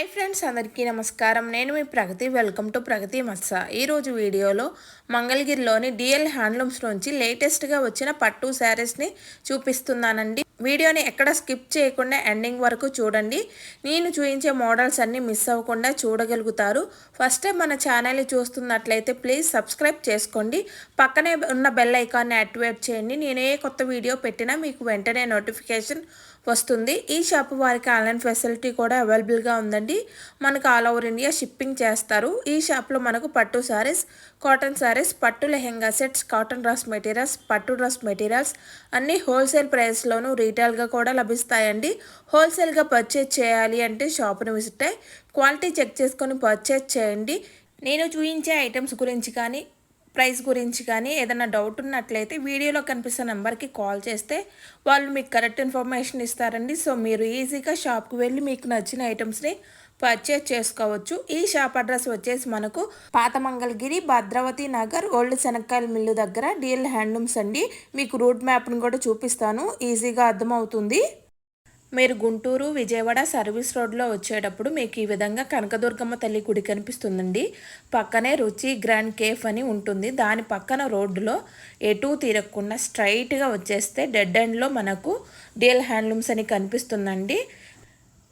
Hi friends అందరికీ నమస్కారం. నేను మీ ప్రగతి వెల్కమ్ టు ప్రగతి మత్స. ఈరోజు వీడియోలో మంగళగిరిలోని డిఎల్ హ్యాండ్లూమ్స్ నుంచి లేటెస్ట్గా వచ్చిన పట్టు శారీస్ని చూపిస్తున్నానండి. వీడియోని ఎక్కడ స్కిప్ చేయకుండా ఎండింగ్ వరకు చూడండి. నేను చూపించే మోడల్స్ అన్నీ మిస్ అవ్వకుండా చూడగలుగుతారు. ఫస్ట్ టైం మన ఛానల్ని చూస్తున్నట్లయితే ప్లీజ్ సబ్స్క్రైబ్ చేసుకోండి. పక్కనే ఉన్న బెల్ ఐకాన్ని యాక్టివేట్ చేయండి. నేను ఏ కొత్త వీడియో పెట్టినా మీకు వెంటనే నోటిఫికేషన్ వస్తుంది. ఈ షాప్ వారికి ఆన్లైన్ ఫెసిలిటీ కూడా అవైలబుల్గా ఉందండి. మనకు ఆల్ ఓవర్ ఇండియా షిప్పింగ్ చేస్తారు. ఈ షాప్లో మనకు పట్టు శారీస్ కాటన్ శారీస్ పట్టు lehenga sets cotton dress materials పట్టు డ్రెస్ మెటీరియల్స్ అన్నీ హోల్సేల్ ప్రైస్లోనూ రీటైల్గా కూడా లభిస్తాయండి. హోల్సేల్గా పర్చేజ్ చేయాలి అంటే షాప్ని విజిట్ అయ్యి క్వాలిటీ చెక్ చేసుకొని పర్చేజ్ చేయండి. నేను చూపించే ఐటమ్స్ గురించి కానీ ప్రైస్ గురించి కానీ ఏదైనా డౌట్ ఉన్నట్లయితే వీడియోలో కనిపిస్తున్న నెంబర్కి కాల్ చేస్తే వాళ్ళు మీకు కరెక్ట్ ఇన్ఫర్మేషన్ ఇస్తారండి. సో మీరు ఈజీగా షాప్కి వెళ్ళి మీకు నచ్చిన ఐటమ్స్ని పర్చేజ్ చేసుకోవచ్చు. ఈ షాప్ అడ్రస్ వచ్చేసి మనకు పాత మంగళగిరి భద్రావతి నగర్ ఓల్డ్ శనక్కాయల మిల్లు దగ్గర డీఎల్ హ్యాండ్లూమ్స్ అండి. మీకు రూట్ మ్యాప్ని కూడా చూపిస్తాను. ఈజీగా అర్థమవుతుంది. మీరు గుంటూరు విజయవాడ సర్వీస్ రోడ్లో వచ్చేటప్పుడు మీకు ఈ విధంగా కనకదుర్గమ్మ తల్లి గుడి కనిపిస్తుందండి. పక్కనే రుచి గ్రాండ్ కేఫ్ అని ఉంటుంది. దాని పక్కన రోడ్డులో ఎటు తిరగకుండా స్ట్రైట్గా వచ్చేస్తే డెడ్ ఎండ్లో మనకు డీల్ హ్యాండ్లూమ్స్ అని కనిపిస్తుందండి.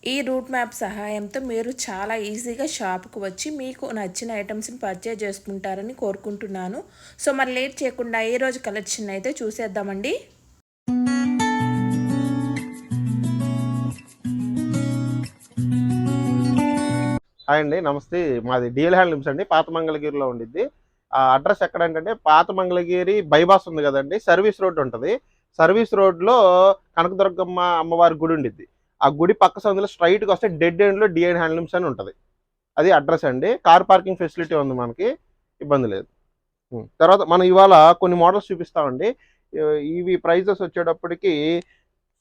ఈ రూట్ మ్యాప్ సహాయంతో మీరు చాలా ఈజీగా షాప్కు వచ్చి మీకు నచ్చిన ఐటమ్స్ని పర్చేజ్ చేసుకుంటారని కోరుకుంటున్నాను. సో మరి లేట్ చేయకుండా ఈరోజు రోజు కలెక్షన్ అయితే చూసేద్దామండి. హాయ్ అండి నమస్తే. మాది డిఎల్ హ్యాండ్లూమ్స్ అండి పాత మంగళగిరిలో ఉండిద్ది. ఆ అడ్రస్ ఎక్కడ అంటే పాత మంగళగిరి బైపాస్ ఉంది కదండి సర్వీస్ రోడ్ ఉంటుంది. సర్వీస్ రోడ్లో కనకదుర్గమ్మ అమ్మవారి గుడి ఉండిద్ది. ఆ గుడి పక్క సందులో స్ట్రైట్గా వస్తే డెడ్ ఎండ్లో డిఎల్ హ్యాండ్లూమ్స్ అని ఉంటుంది. అది అడ్రస్ అండి. కార్ పార్కింగ్ ఫెసిలిటీ ఉంది మనకి ఇబ్బంది లేదు. తర్వాత మనం ఇవాళ కొన్ని మోడల్స్ చూపిస్తామండి. ఇవి ప్రైజెస్ వచ్చేటప్పటికి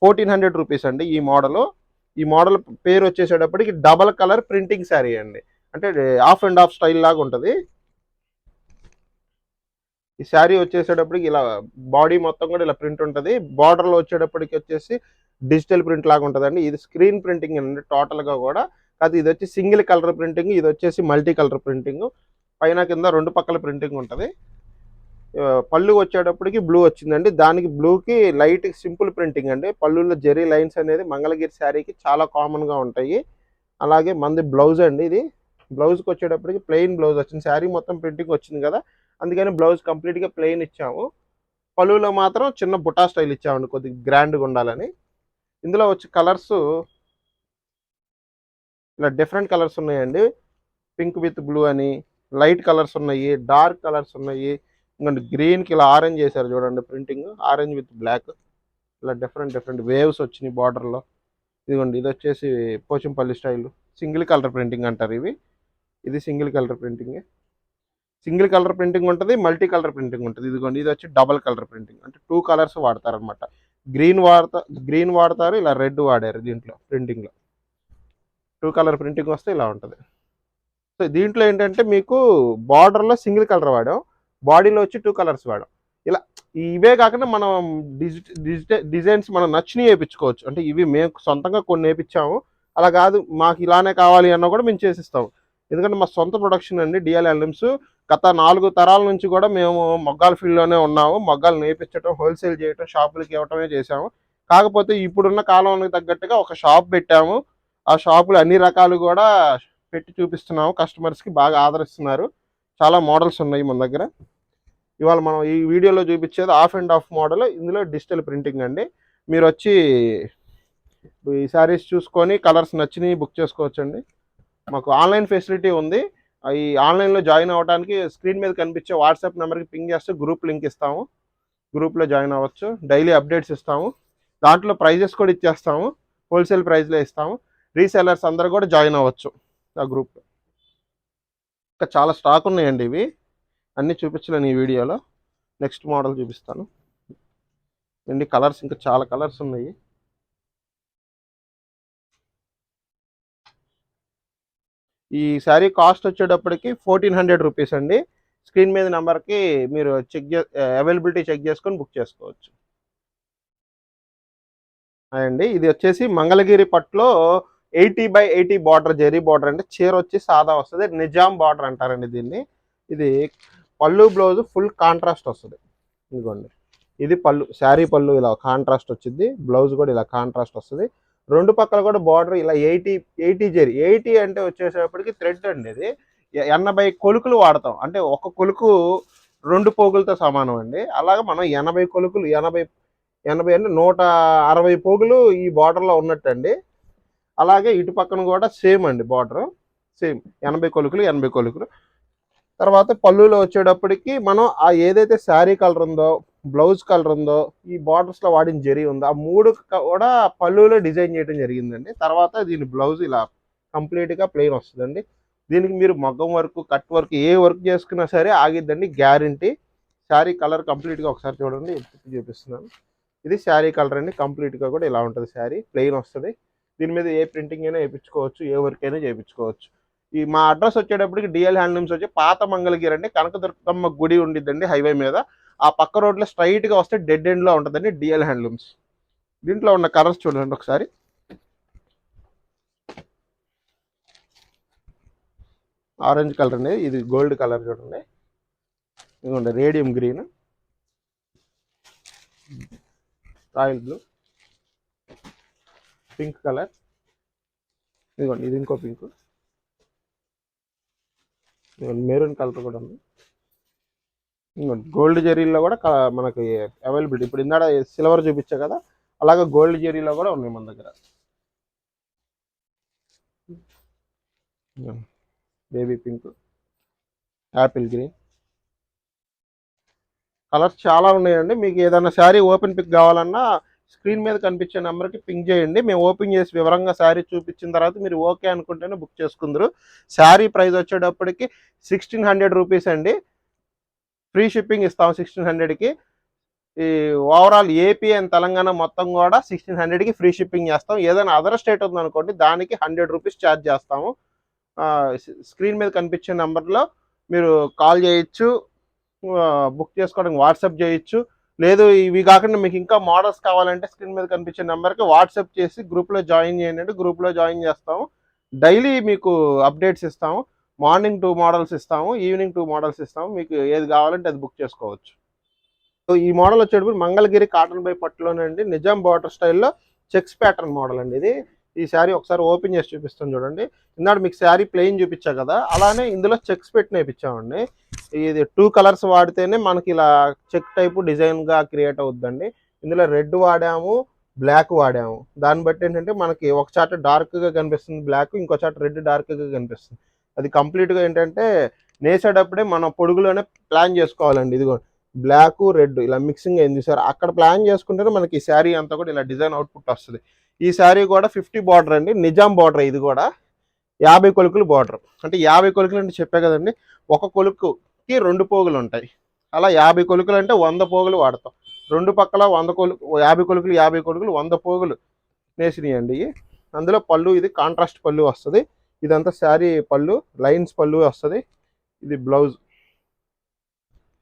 ఫోర్టీన్ హండ్రెడ్ రూపీస్ అండి ఈ మోడల్. ఈ మోడల్ పేరు వచ్చేసేటప్పటికి డబల్ కలర్ ప్రింటింగ్ శారీ అండి. అంటే ఆఫ్ అండ్ ఆఫ్ స్టైల్ లాగా ఉంటుంది. ఈ శారీ వచ్చేసేటప్పటికి ఇలా బాడీ మొత్తం కూడా ఇలా ప్రింట్ ఉంటుంది. బార్డర్లో వచ్చేటప్పటికి వచ్చేసి డిజిటల్ ప్రింట్ లాగా ఉంటుందండి. ఇది స్క్రీన్ ప్రింటింగ్ అండి టోటల్గా కూడా. కాదు ఇది వచ్చి సింగిల్ కలర్ ప్రింటింగ్ ఇది వచ్చేసి మల్టీ కలర్ ప్రింటింగ్. పైన కింద రెండు పక్కల ప్రింటింగ్ ఉంటుంది. పళ్ళు వచ్చేటప్పటికి బ్లూ వచ్చిందండి. దానికి బ్లూకి లైట్ సింపుల్ ప్రింటింగ్ అండి. పళ్ళులో జెరీ లైన్స్ అనేది మంగళగిరి శారీకి చాలా కామన్గా ఉంటాయి. అలాగే మంది బ్లౌజ్ అండి ఇది. బ్లౌజ్కి వచ్చేటప్పటికి ప్లెయిన్ బ్లౌజ్ వచ్చింది. శారీ మొత్తం ప్రింటింగ్ వచ్చింది కదా. అందుకని బ్లౌజ్ కంప్లీట్గా ప్లెయిన్ ఇచ్చాము. పళ్ళులో మాత్రం చిన్న బుటా స్టైల్ ఇచ్చామండి. కొద్దిగా గ్రాండ్గా ఉండాలని. ఇందులో వచ్చి కలర్స్ ఇలా డిఫరెంట్ కలర్స్ ఉన్నాయండి. పింక్ విత్ బ్లూ అని లైట్ కలర్స్ ఉన్నాయి డార్క్ కలర్స్ ఉన్నాయి. ఇంకోటి గ్రీన్కి ఇలా ఆరెంజ్ చేశారు చూడండి ప్రింటింగ్ ఆరెంజ్ విత్ బ్లాక్ ఇలా డిఫరెంట్ డిఫరెంట్ వేవ్స్ వచ్చినాయి బార్డర్లో ఇదిగోండి ఇది వచ్చేసి Pochampally style single colour printing అంటారు ఇవి. ఇది single colour printing single colour printing ఉంటుంది మల్టీ కలర్ ప్రింటింగ్ ఉంటుంది. ఇదిగోండి ఇది వచ్చి డబల్ కలర్ ప్రింటింగ్ అంటే టూ కలర్స్ వాడతారు అనమాట గ్రీన్ వాడతా గ్రీన్ వాడతారు ఇలా రెడ్ వాడారు దీంట్లో ప్రింటింగ్లో టూ కలర్ ప్రింటింగ్ వస్తే ఇలా ఉంటుంది. సో దీంట్లో ఏంటంటే మీకు బార్డర్లో సింగిల్ కలర్ వాడాం. బాడీలో వచ్చి టూ కలర్స్ వాడాం. ఇలా ఇవే కాకుండా మనం డిజిటల్ డిజైన్స్ మనం నచ్చినవి వేయించుకోవచ్చు అంటే ఇవి మేము సొంతంగా కొన్ని వేయించాము అలా కాదు మాకు ఇలానే కావాలి అన్నా కూడా మేము చేసిస్తాము. ఎందుకంటే మా సొంత ప్రొడక్షన్ అండి డిఎల్ ఎల్ఎమ్స్ గత నాలుగు తరాల నుంచి కూడా మేము మొగ్గాల ఫీల్డ్లోనే ఉన్నాము. మొగ్గాలు నేర్పించడం హోల్సేల్ చేయటం షాపులకి ఇవ్వటమే చేసాము కాకపోతే ఇప్పుడున్న కాలానికి తగ్గట్టుగా ఒక షాప్ పెట్టాము. ఆ షాపులు అన్ని రకాలు కూడా పెట్టి చూపిస్తున్నాము. కస్టమర్స్కి బాగా ఆదరిస్తున్నారు. చాలా మోడల్స్ ఉన్నాయి మన దగ్గర. ఇవాళ మనం ఈ వీడియోలో చూపించేది ఆఫ్ అండ్ ఆఫ్ మోడల్ ఇందులో డిజిటల్ ప్రింటింగ్ అండి. మీరు వచ్చి ఈ శారీస్ చూసుకొని కలర్స్ నచ్చినవి బుక్ చేసుకోవచ్చండి. మాకు ఆన్లైన్ ఫెసిలిటీ ఉంది. ఈ ఆన్లైన్లో జాయిన్ అవ్వడానికి స్క్రీన్ మీద కనిపించే వాట్సాప్ నెంబర్కి పింగ్ చేస్తే గ్రూప్ లింక్ ఇస్తాము. గ్రూప్లో జాయిన్ అవ్వచ్చు. డైలీ అప్డేట్స్ ఇస్తాము. దాంట్లో ప్రైజెస్ కూడా ఇచ్చేస్తాము. హోల్సేల్ ప్రైస్లో ఇస్తాము. రీసెలర్స్ అందరు కూడా జాయిన్ అవ్వచ్చు ఆ గ్రూప్లో ఇంకా చాలా స్టాక్ ఉన్నాయండి ఇవి. అన్నీ చూపించలేను ఈ వీడియోలో. నెక్స్ట్ మోడల్ చూపిస్తాను. అండి కలర్స్ ఇంకా చాలా కలర్స్ ఉన్నాయి. ఈ శారీ కాస్ట్ వచ్చేటప్పటికి ఫోర్టీన్ హండ్రెడ్ రూపీస్ అండి. స్క్రీన్ మీద నెంబర్కి మీరు చెక్ చే అవైలబిలిటీ చెక్ చేసుకొని బుక్ చేసుకోవచ్చు. అండి ఇది వచ్చేసి మంగళగిరి పట్టులో eighty by eighty border zari border అంటే చీర వచ్చి సాదా వస్తుంది. నిజాం బార్డర్ అంటారండి దీన్ని. ఇది పళ్ళు బ్లౌజ్ ఫుల్ కాంట్రాస్ట్ వస్తుంది. ఇదిగోండి. ఇది పళ్ళు శారీ పళ్ళు ఇలా కాంట్రాస్ట్ వచ్చింది. బ్లౌజ్ కూడా ఇలా కాంట్రాస్ట్ వస్తుంది. రెండు పక్కల కూడా బార్డర్ ఇలా ఎయిటీ ఎయిటీ జెరీ. ఎయిటీ అంటే వచ్చేసేపటికి థ్రెడ్ అండి ఇది. ఎనభై కొలుకులు వాడతాం. అంటే ఒక కొలుకు రెండు పోగులతో సమానం అండి. అలాగే మనం ఎనభై కొలుకులు ఎనభై ఎనభై అంటే నూట అరవై పోగులు ఈ బార్డర్లో ఉన్నట్టండి. అలాగే ఇటు పక్కన కూడా సేమ్ అండి బార్డర్. సేమ్ ఎనభై కొలుకులు ఎనభై కొలుకులు. తర్వాత పళ్ళులో వచ్చేటప్పటికి మనం ఆ ఏదైతే శారీ కలర్ ఉందో బ్లౌజ్ కలర్ ఉందో ఈ బార్డర్స్లో వాడిన జరి ఉందో ఆ మూడు కూడా పళ్ళులో డిజైన్ చేయడం జరిగిందండి. తర్వాత దీని బ్లౌజ్ ఇలా కంప్లీట్గా ప్లెయిన్ వస్తుందండి. దీనికి మీరు మగ్గం వర్క్ కట్ వర్క్ ఏ వర్క్ చేసుకున్నా సరే ఆగిద్దండి. గ్యారంటీ శారీ కలర్ కంప్లీట్గా ఒకసారి చూడండి. చూపిస్తున్నాను. ఇది శారీ కలర్ అండి. కంప్లీట్గా కూడా ఇలా ఉంటుంది శారీ. ప్లెయిన్ వస్తుంది. దీని మీద ఏ ప్రింటింగ్ అయినా వేయించుకోవచ్చు ఏ వర్క్ అయినా చేయించుకోవచ్చు. ఈ మా అడ్రస్ వచ్చేటప్పటికి డిఎల్ హ్యాండ్లూమ్స్ వచ్చి పాత మంగళగిరి అండి కనకదుర్గమ్మ గుడి ఉండిద్దండి హైవే మీద. ఆ పక్క రోడ్లో స్ట్రైట్గా వస్తే డెడ్ ఎండ్లో ఉంటుందండి డిఎల్ హ్యాండ్లూమ్స్ దీంట్లో ఉన్న కలర్స్ చూడండి ఒకసారి. ఆరెంజ్ కలర్ అండి ఇది గోల్డ్ కలర్ చూడండి. ఇదిగోండి radium green royal blue pink colour. ఇదిగోండి ఇది ఇంకో పింక్. ఇదిగోండి మెరూన్ కలర్ కూడా ఉంది. ఇంకోటి గోల్డ్ జెరీలో కూడా మనకి అవైలబిలిటీ. ఇప్పుడు ఇందాడ సిల్వర్ చూపించా కదా అలాగే గోల్డ్ జెరీలో కూడా ఉన్నాయి మన దగ్గర. Baby pink apple green. Colours చాలా ఉన్నాయండి. మీకు ఏదైనా శారీ ఓపెన్ పిక్ కావాలన్నా స్క్రీన్ మీద కనిపించే నెంబర్కి పింక్ చేయండి. మేము ఓపెన్ చేసి వివరంగా శారీ చూపించిన తర్వాత మీరు ఓకే అనుకుంటేనే బుక్ చేసుకుందరు. శారీ ప్రైస్ వచ్చేటప్పటికి సిక్స్టీన్ హండ్రెడ్ రూపీస్ అండి. ఫ్రీ షిప్పింగ్ ఇస్తాం సిక్స్టీన్ హండ్రెడ్కి. ఈ ఓవరాల్ ఏపీ అండ్ తెలంగాణ మొత్తం కూడా సిక్స్టీన్ హండ్రెడ్కి ఫ్రీ షిప్పింగ్ చేస్తాం. ఏదైనా అదర్ స్టేట్ ఉందనుకోండి దానికి హండ్రెడ్ రూపీస్ ఛార్జ్ చేస్తాము. స్క్రీన్ మీద కనిపించే నెంబర్లో మీరు కాల్ చేయొచ్చు. బుక్ చేసుకోవడానికి వాట్సాప్ చేయొచ్చు. లేదు ఇవి కాకుండా మీకు ఇంకా మోడల్స్ కావాలంటే స్క్రీన్ మీద కనిపించే నెంబర్కి వాట్సాప్ చేసి గ్రూప్లో జాయిన్ చేయండి. అంటే గ్రూప్లో జాయిన్ చేస్తాము. డైలీ మీకు అప్డేట్స్ ఇస్తాము. మార్నింగ్ టూ మోడల్స్ ఇస్తాము. ఈవినింగ్ టూ మోడల్స్ ఇస్తాము. మీకు ఏది కావాలంటే అది బుక్ చేసుకోవచ్చు. సో ఈ మోడల్ వచ్చేటప్పుడు మంగళగిరి కాటన్ బై పట్టులోనండి. నిజాం బార్డర్ స్టైల్లో చెక్స్ ప్యాటర్న్ మోడల్ అండి ఇది. ఈ శారీ ఒకసారి ఓపెన్ చేసి చూపిస్తాను చూడండి. ఇందాడు మీకు శారీ ప్లెయిన్ చూపించా కదా అలానే ఇందులో చెక్స్ పెట్టి నేర్పించామండి. ఇది టూ కలర్స్ వాడితేనే మనకి ఇలా చెక్ టైపు డిజైన్గా క్రియేట్ అవుద్దండి. ఇందులో రెడ్ వాడాము బ్లాక్ వాడాము. దాన్ని బట్టి ఏంటంటే మనకి ఒక చాట డార్క్గా కనిపిస్తుంది బ్లాక్ ఇంకో చాట రెడ్ డార్క్గా కనిపిస్తుంది. అది కంప్లీట్గా ఏంటంటే నేసేటప్పుడే మనం పొడుగులోనే ప్లాన్ చేసుకోవాలండి. ఇదిగో బ్లాక్ రెడ్ ఇలా మిక్సింగ్ అయింది సార్. అక్కడ ప్లాన్ చేసుకుంటేనే మనకి ఈ శారీ అంతా కూడా ఇలా డిజైన్ అవుట్పుట్ వస్తుంది. ఈ శారీ కూడా ఫిఫ్టీ బార్డర్ అండి. నిజాం బార్డర్ ఇది కూడా. యాభై కొలుకులు బార్డర్. అంటే యాభై కొలుకులు అంటే చెప్పే కదండి. ఒక కొలుకుకి రెండు పోగులు ఉంటాయి. అలా యాభై కొలుకులు అంటే వంద పోగులు వాడతాం. రెండు పక్కల వంద కొలుకు యాభై కొలుకులు యాభై కొలుకులు వంద పోగులు నేసినాయండి అందులో పళ్ళు ఇది కాంట్రాస్ట్ పళ్ళు వస్తుంది. ఇదంతా శారీ పళ్ళు లైన్స్ పళ్ళు వస్తుంది. ఇది బ్లౌజ్.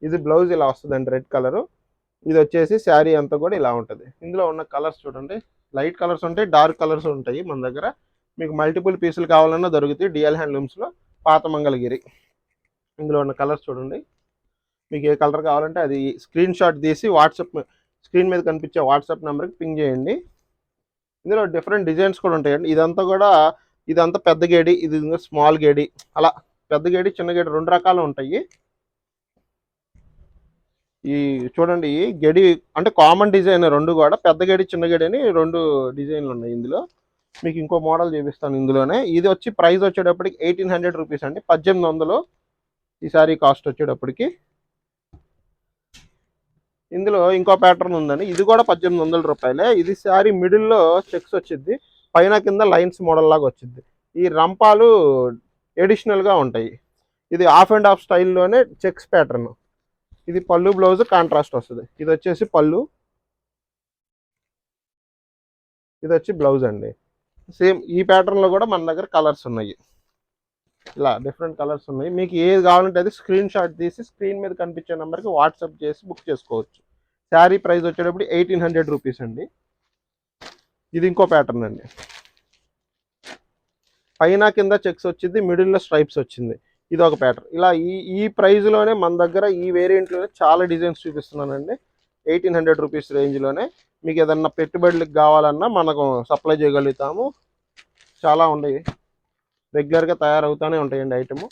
ఇది బ్లౌజ్ ఇలా వస్తుందండి రెడ్ కలరు. ఇది వచ్చేసి శారీ అంతా కూడా ఇలా ఉంటుంది. ఇందులో ఉన్న కలర్స్ చూడండి. లైట్ కలర్స్ ఉంటాయి డార్క్ కలర్స్ ఉంటాయి మన దగ్గర. మీకు మల్టిపుల్ పీసులు కావాలన్నా దొరుకుతాయి. డిఎల్ హ్యాండ్లూమ్స్లో పాత మంగళగిరి ఇందులో ఉన్న కలర్స్ చూడండి. మీకు ఏ కలర్ కావాలంటే అది స్క్రీన్ షాట్ తీసి వాట్సాప్ స్క్రీన్ మీద కనిపించే వాట్సాప్ నెంబర్కి పింగ్ చేయండి. ఇందులో డిఫరెంట్ డిజైన్స్ కూడా ఉంటాయండి. ఇదంతా కూడా ఇదంతా పెద్ద గేడి ఇది స్మాల్ గేడి. అలా పెద్ద గేడి చిన్న గేడి రెండు రకాలు ఉంటాయి. ఈ చూడండి గడి అంటే కామన్ డిజైన్ రెండు కూడా పెద్ద గడి చిన్న గడి అని రెండు డిజైన్లు ఉన్నాయి ఇందులో. మీకు ఇంకో మోడల్ చూపిస్తాను ఇందులోనే. ఇది వచ్చి ప్రైస్ వచ్చేటప్పటికి ఎయిటీన్ హండ్రెడ్ రూపీస్ అండి. పద్దెనిమిది వందలు ఈ సారీ కాస్ట్ వచ్చేటప్పటికి. ఇందులో ఇంకో ప్యాటర్న్ ఉందండి. ఇది కూడా పద్దెనిమిది వందల రూపాయలే. ఇది శారీ మిడిల్లో చెక్స్ వచ్చింది పైన కింద లైన్స్ మోడల్ లాగా వచ్చింది ఈ రంపాలు ఎడిషనల్గా ఉంటాయి. ఇది ఆఫ్ అండ్ ఆఫ్ స్టైల్లోనే చెక్స్ ప్యాటర్న్ ఇది పళ్ళు బ్లౌజ్ కాంట్రాస్ట్ వస్తుంది. ఇది వచ్చేసి పళ్ళు. ఇది వచ్చి బ్లౌజ్ అండి. సేమ్ ఈ ప్యాటర్న్లో కూడా మన దగ్గర కలర్స్ ఉన్నాయి. ఇలా డిఫరెంట్ కలర్స్ ఉన్నాయి. మీకు ఏది కావాలంటే అది స్క్రీన్ షాట్ తీసి స్క్రీన్ మీద కనిపించే నెంబర్కి వాట్సాప్ చేసి బుక్ చేసుకోవచ్చు. శారీ ప్రైస్ వచ్చేటప్పుడు ఎయిటీన్ హండ్రెడ్ రూపీస్ అండి. ఇది ఇంకో ప్యాటర్న్ అండి. పైన కింద చెక్స్ వచ్చింది మిడిల్లో స్ట్రైప్స్ వచ్చింది. ఇది ఒక ప్యాటర్న్ ఇలా ఈ ఈ ప్రైస్లోనే మన దగ్గర ఈ వేరియంట్లోనే చాలా డిజైన్స్ చూపిస్తున్నానండి. ఎయిటీన్ హండ్రెడ్ రూపీస్ రేంజ్లోనే మీకు ఏదన్నా పెట్టుబడులకు కావాలన్నా మనకు సప్లై చేయగలుగుతాము. చాలా ఉన్నాయి. రెగ్యులర్గా తయారవుతూనే ఉంటాయండి item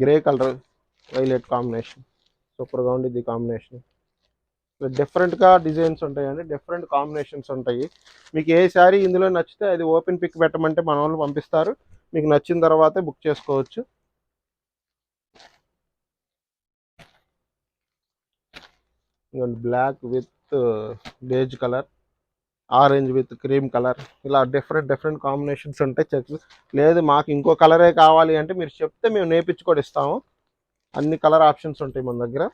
grey colour violet combination. సూపర్గా ఉండిద్ది కాంబినేషన్. డిఫరెంట్గా డిజైన్స్ ఉంటాయండి డిఫరెంట్ కాంబినేషన్స్ ఉంటాయి. మీకు ఏ శారీ ఇందులో నచ్చితే అది ఓపెన్ పిక్ పెట్టమంటే మన వాళ్ళు పంపిస్తారు. మీకు నచ్చిన తర్వాతే బుక్ చేసుకోవచ్చు. Black with uh, beige colour orange with cream colour. ఇలా డిఫరెంట్ డిఫరెంట్ కాంబినేషన్స్ ఉంటాయి చెక్స్ లేదు మాకు ఇంకో కలరే కావాలి అంటే మీరు చెప్తే మేము నేర్పించుకొని ఇస్తాము. అన్ని కలర్ ఆప్షన్స్ ఉంటాయి మన దగ్గర.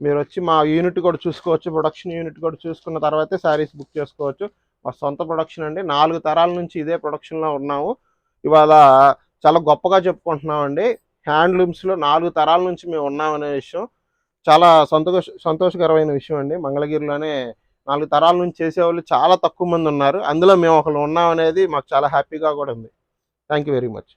మీరు వచ్చి మా యూనిట్ కూడా చూసుకోవచ్చు ప్రొడక్షన్ యూనిట్ కూడా చూసుకున్న తర్వాతే శారీస్ బుక్ చేసుకోవచ్చు. మా సొంత ప్రొడక్షన్ అండి. నాలుగు తరాల నుంచి ఇదే ప్రొడక్షన్లో ఉన్నాము. ఇవాళ చాలా గొప్పగా చెప్పుకుంటున్నామండి. హ్యాండ్లూమ్స్లో నాలుగు తరాల నుంచి మేము ఉన్నామనే విషయం. చాలా సంతోష సంతోషకరమైన విషయం అండి. మంగళగిరిలోనే నాలుగు తరాల నుంచి చేసేవాళ్ళు చాలా తక్కువ మంది ఉన్నారు. అందులో మేము ఒకళ్ళు ఉన్నాం అనేది మాకు చాలా హ్యాపీగా కూడా ఉంది. Thank you very much